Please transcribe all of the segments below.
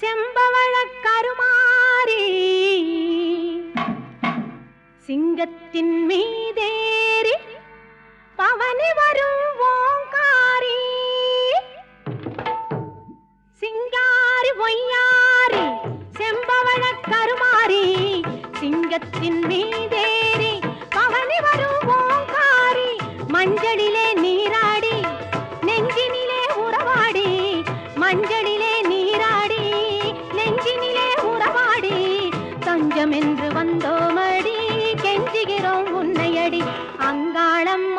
செம்பவள கருமாறி சிங்கத்தின் மீதேறி பவனி வரும் ஓங்காரி. சிங்காரி பொய்யாரி செம்பவள கருமாரி சிங்கத்தின் மீதேறி பவனி வரும் ஓங்காரி. மஞ்சளிலே நீராடி நெஞ்சினிலே உறவாடி மஞ்சளி வந்தோமடி கெஞ்சுகிறோம் உன்னையடி. அங்காளம்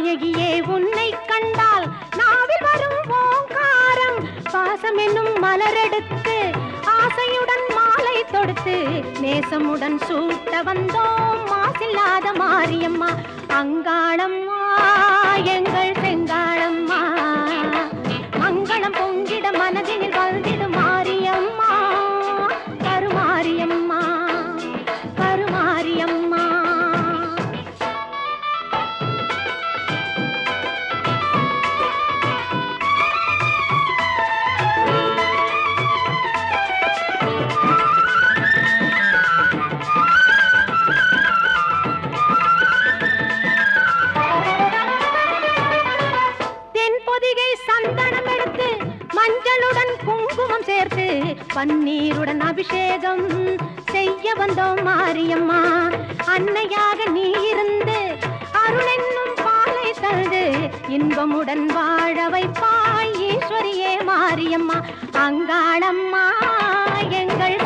நாயகியே உன்னை கண்டால் நாவில் வரும் ஓங்காரம். பாசம் என்னும் மலரெடுத்து ஆசையுடன் மாலை தொடுத்து நேசமுடன் சூட்ட வந்தோம் மாசில்லாத மாரியம்மா. அங்காளம்மா எங்கள் செங்காளம்மா மஞ்சளுடன் குங்குமம் சேர்த்து பன்னீருடன் அபிஷேகம் செய்ய வந்தோம் மாரியம்மா. அன்னையாக நீ இருந்து அருளென்னும் பாலை தந்து இன்பமுடன் வாழ வைப்பாய் ஈஸ்வரியே மாரியம்மா. அங்காளம்மா எங்கள்